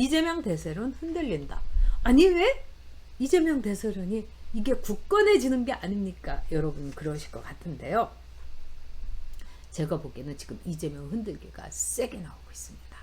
이재명 대세론 흔들린다. 아니 왜 이재명 대세론이 이게 굳건해지는 게 아닙니까? 여러분 그러실 것 같은데요. 제가 보기에는 지금 이재명 흔들기가 세게 나오고 있습니다.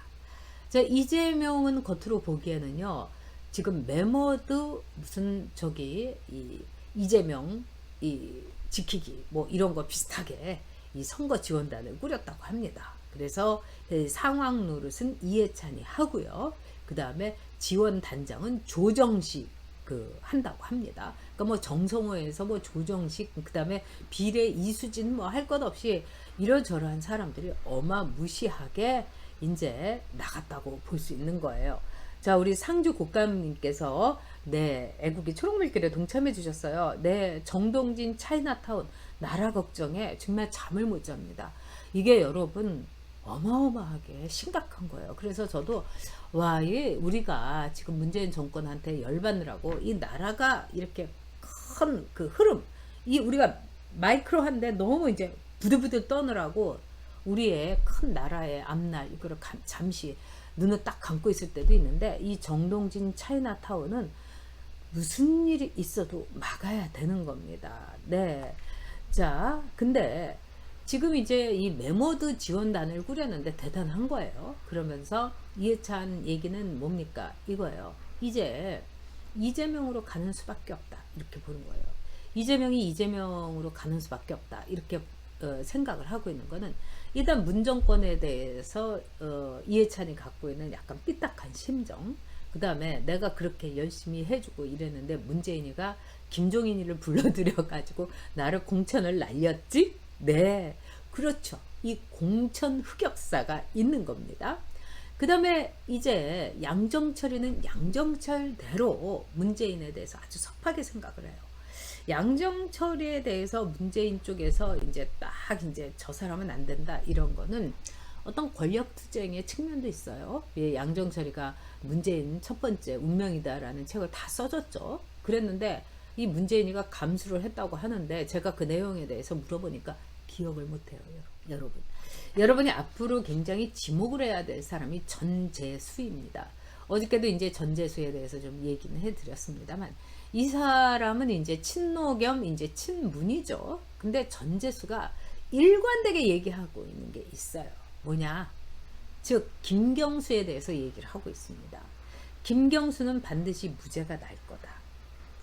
자, 이재명은 겉으로 보기에는요. 지금 메모드 무슨 저기 이 이재명 이 지키기 뭐 이런 거 비슷하게 이 선거 지원단을 꾸렸다고 합니다. 그래서 이 상황 노릇은 이해찬이 하고요. 그 다음에 지원 단장은 조정식 그 한다고 합니다. 그러니까 뭐 정성호에서 뭐 조정식 그 다음에 비례 이수진 뭐 할 것 없이 이러저러한 사람들이 어마무시하게 이제 나갔다고 볼 수 있는 거예요. 자, 우리 상주 국감님께서 네, 애국이 초록물길에 동참해 주셨어요. 네, 정동진 차이나타운 나라 걱정에 정말 잠을 못 잡니다. 이게 여러분 어마어마하게 심각한 거예요. 그래서 저도 와, 이 우리가 지금 문재인 정권한테 열받느라고 이 나라가 이렇게 큰 그 흐름, 이 우리가 마이크로한데 너무 이제 부들부들 떠느라고 우리의 큰 나라의 앞날 이거를 감- 잠시 눈을 딱 감고 있을 때도 있는데 이 정동진 차이나타운은 무슨 일이 있어도 막아야 되는 겁니다. 네. 자, 근데 지금 이제 이 메모드 지원단을 꾸렸는데 대단한 거예요. 그러면서 이해찬 얘기는 뭡니까? 이거예요. 이제 이재명으로 가는 수밖에 없다. 이렇게 보는 거예요. 이재명이 이재명으로 가는 수밖에 없다. 이렇게 어, 생각을 하고 있는 거는 일단 문정권에 대해서 어, 이해찬이 갖고 있는 약간 삐딱한 심정. 그 다음에 내가 그렇게 열심히 해주고 이랬는데 문재인이가 김종인이를 불러들여 가지고 나를 공천을 날렸지? 네. 그렇죠. 이 공천 흑역사가 있는 겁니다. 그 다음에 이제 양정철이는 양정철대로 문재인에 대해서 아주 섭하게 생각을 해요. 양정철에 대해서 문재인 쪽에서 이제 딱 이제 저 사람은 안 된다 이런 거는 어떤 권력 투쟁의 측면도 있어요. 예, 양정철이가 문재인 첫 번째 운명이다라는 책을 다 써줬죠. 그랬는데 이 문재인이가 감수를 했다고 하는데 제가 그 내용에 대해서 물어보니까 기억을 못해요, 여- 여러분. 여러분이 앞으로 굉장히 지목을 해야 될 사람이 전재수입니다. 어저께도 이제 전재수에 대해서 좀 얘기는 해드렸습니다만 이 사람은 이제 친노 겸 이제 친문이죠. 근데 전재수가 일관되게 얘기하고 있는 게 있어요. 뭐냐? 즉 김경수에 대해서 얘기를 하고 있습니다. 김경수는 반드시 무죄가 날 거다.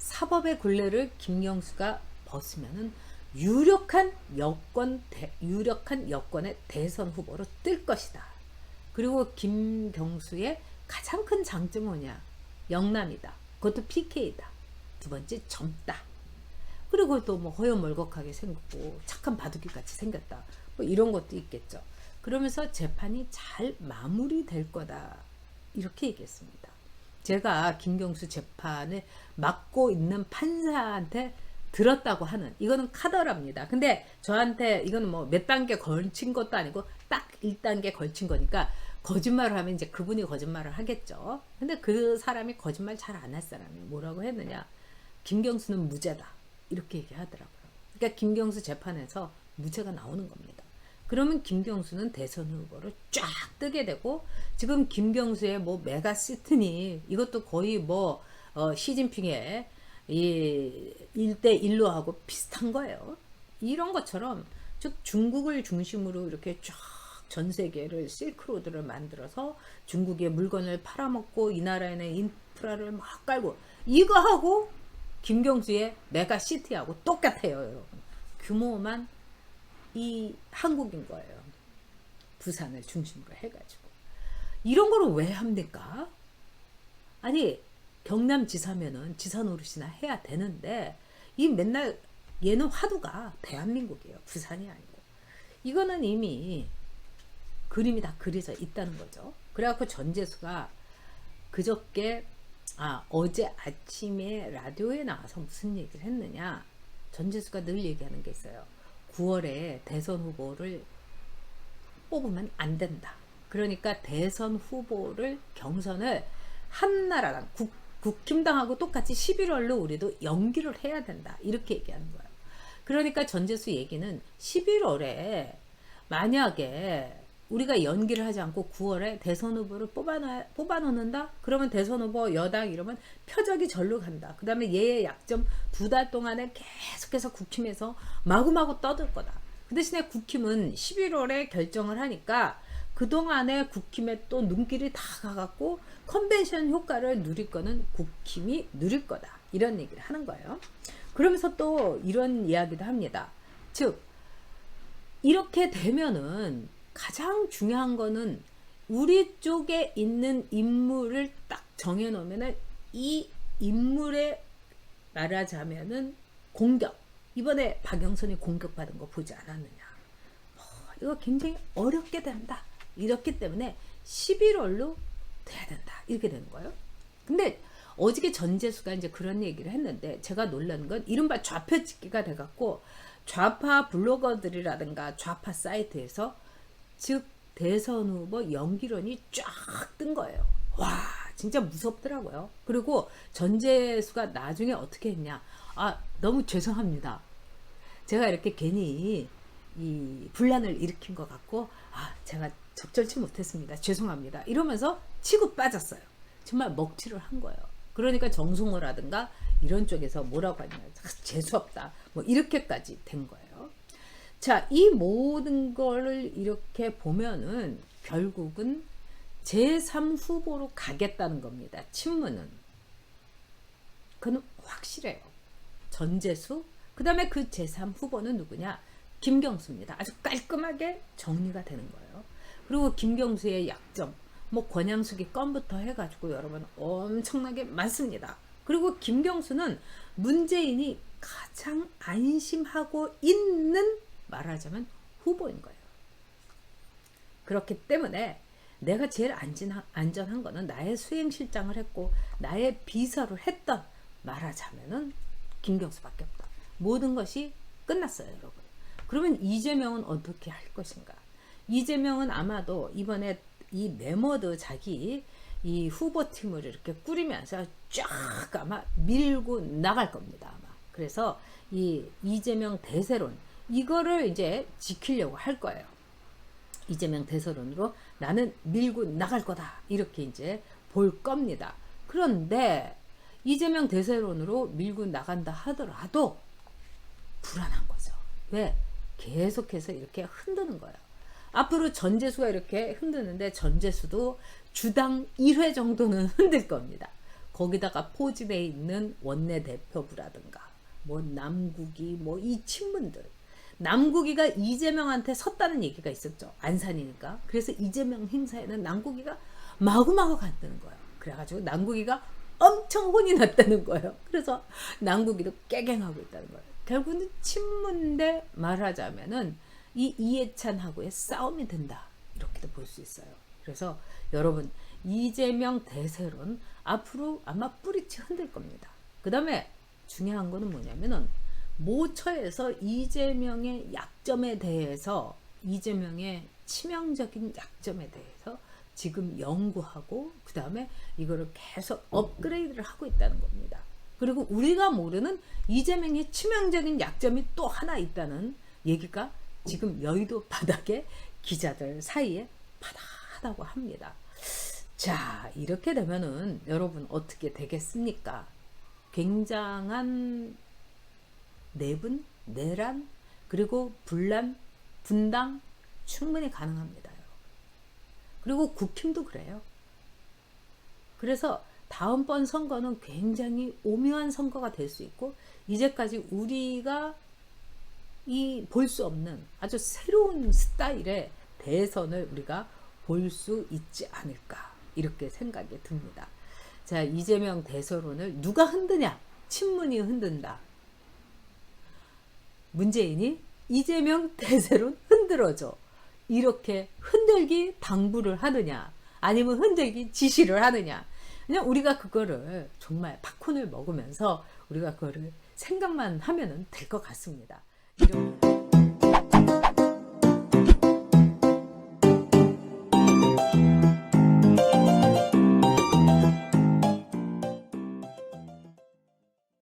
사법의 굴레를 김경수가 벗으면은 유력한 여권 대, 유력한 여권의 대선 후보로 뜰 것이다. 그리고 김경수의 가장 큰 장점은 뭐냐? 영남이다. 그것도 PK다. 두 번째 젊다. 그리고 또 뭐 허여멀겋하게 생겼고 착한 바둑이 같이 생겼다. 뭐 이런 것도 있겠죠. 그러면서 재판이 잘 마무리될 거다. 이렇게 얘기했습니다. 제가 김경수 재판을 맡고 있는 판사한테 들었다고 하는 이거는 카더랍니다. 근데 저한테 이거는 뭐 몇 단계 걸친 것도 아니고 딱 1단계 걸친 거니까 거짓말을 하면 이제 그분이 거짓말을 하겠죠. 근데 그 사람이 거짓말 잘 안 할 사람이 뭐라고 했느냐? 김경수는 무죄다. 이렇게 얘기하더라고요. 그러니까 김경수 재판에서 무죄가 나오는 겁니다. 그러면 김경수는 대선 후보로 쫙 뜨게 되고 지금 김경수의 뭐 메가 시트니 이것도 거의 뭐 어, 시진핑의 이 1대 1로 하고 비슷한 거예요. 이런 것처럼 즉 중국을 중심으로 이렇게 쫙 전 세계를 실크로드를 만들어서 중국의 물건을 팔아먹고 이 나라에 는 인프라를 막 깔고 이거 하고 김경수의 메가 시티하고 똑같아요, 여러분. 규모만 이 한국인 거예요. 부산을 중심으로 해가지고. 이런 거를 왜 합니까? 아니, 경남 지사면은 지사 노릇이나 해야 되는데, 이 맨날 얘는 화두가 대한민국이에요. 부산이 아니고. 이거는 이미 그림이 다 그려져 있다는 거죠. 그래갖고 전재수가 그저께 아 어제 아침에 라디오에 나와서 무슨 얘기를 했느냐 전재수가 늘 얘기하는 게 있어요 9월에 대선 후보를 뽑으면 안 된다. 그러니까 대선 후보를 경선을 한나라당 국, 국힘당하고 똑같이 11월로 우리도 연기를 해야 된다. 이렇게 얘기하는 거예요. 그러니까 전재수 얘기는 11월에 만약에 우리가 연기를 하지 않고 9월에 대선 후보를 뽑아놔, 뽑아놓는다? 그러면 대선 후보 여당 이러면 표적이 절로 간다. 그 다음에 얘의 약점 두 달 동안에 계속해서 국힘에서 마구마구 떠들 거다. 그 대신에 국힘은 11월에 결정을 하니까 그동안에 국힘에 또 눈길이 다 가갖고 컨벤션 효과를 누릴 거는 국힘이 누릴 거다. 이런 얘기를 하는 거예요. 그러면서 또 이런 이야기도 합니다. 즉, 이렇게 되면은 가장 중요한 거는 우리 쪽에 있는 인물을 딱 정해놓으면은 이 인물의 말하자면은 공격. 이번에 박영선이 공격받은 거 보지 않았느냐. 뭐, 이거 굉장히 어렵게 된다. 이렇기 때문에 11월로 돼야 된다. 이렇게 되는 거예요. 근데 어저께 전재수가 이제 그런 얘기를 했는데 제가 놀란 건 이른바 좌표 찍기가 돼갖고 좌파 블로거들이라든가 좌파 사이트에서 즉 대선 후보 연기론이 쫙 뜬 거예요. 와 진짜 무섭더라고요. 그리고 전재수가 나중에 어떻게 했냐? 아 너무 죄송합니다. 제가 이렇게 괜히 이 분란을 일으킨 것 같고 아 제가 적절치 못했습니다. 죄송합니다. 이러면서 치고 빠졌어요. 정말 먹칠을 한 거예요. 그러니까 정승호라든가 이런 쪽에서 뭐라고 하냐 재수 없다 뭐 이렇게까지 된 거예요. 자, 이 모든 거를 이렇게 보면은 결국은 제3 후보로 가겠다는 겁니다. 친문은. 그는 확실해요. 전재수, 그 다음에 그 제3 후보는 누구냐? 김경수입니다. 아주 깔끔하게 정리가 되는 거예요. 그리고 김경수의 약점, 뭐 권양숙이 건부터 해가지고 여러분 엄청나게 많습니다. 그리고 김경수는 문재인이 가장 안심하고 있는 말하자면 후보인 거예요. 그렇기 때문에 내가 제일 안전한, 거는 나의 수행실장을 했고 나의 비서를 했던 말하자면은 김경수밖에 없다. 모든 것이 끝났어요, 여러분. 그러면 이재명은 어떻게 할 것인가? 이재명은 아마도 이번에 이 메모드 자기 이 후보팀을 이렇게 꾸리면서 쫙 아마 밀고 나갈 겁니다. 아마. 그래서 이 이재명 대세론 이거를 이제 지키려고 할 거예요. 이재명 대세론으로 나는 밀고 나갈 거다. 이렇게 이제 볼 겁니다. 그런데 이재명 대세론으로 밀고 나간다 하더라도 불안한 거죠. 왜? 계속해서 이렇게 흔드는 거예요. 앞으로 전재수가 이렇게 흔드는데 전재수도 주당 1회 정도는 흔들 겁니다. 거기다가 포진해 있는 원내대표부라든가 뭐 남국이 뭐 이 친문들 남국이가 이재명한테 섰다는 얘기가 있었죠. 안산이니까. 그래서 이재명 행사에는 남국이가 마구마구 간다는 거예요. 그래가지고 남국이가 엄청 혼이 났다는 거예요. 그래서 남국이도 깨갱하고 있다는 거예요. 결국은 친문대 말하자면은 이 이해찬하고의 싸움이 된다. 이렇게도 볼 수 있어요. 그래서 여러분 이재명 대세론 앞으로 아마 뿌리치 흔들 겁니다. 그 다음에 중요한 거는 뭐냐면은 모처에서 이재명의 약점에 대해서 이재명의 치명적인 약점에 대해서 지금 연구하고 그 다음에 이거를 계속 업그레이드를 하고 있다는 겁니다. 그리고 우리가 모르는 이재명의 치명적인 약점이 또 하나 있다는 얘기가 지금 여의도 바닥에 기자들 사이에 바다하다고 합니다. 자, 이렇게 되면은 여러분 어떻게 되겠습니까? 굉장한 내분, 내란, 그리고 분란, 분당 충분히 가능합니다요. 그리고 국힘도 그래요. 그래서 다음번 선거는 굉장히 오묘한 선거가 될 수 있고 이제까지 우리가 이 볼 수 없는 아주 새로운 스타일의 대선을 우리가 볼 수 있지 않을까 이렇게 생각이 듭니다. 자 이재명 대선론을 누가 흔드냐? 친문이 흔든다. 문재인이 이재명 대세론 흔들어줘. 이렇게 흔들기 당부를 하느냐, 아니면 흔들기 지시를 하느냐. 그냥 우리가 그거를 정말 팝콘을 먹으면서 우리가 그거를 생각만 하면 될것 같습니다. 이런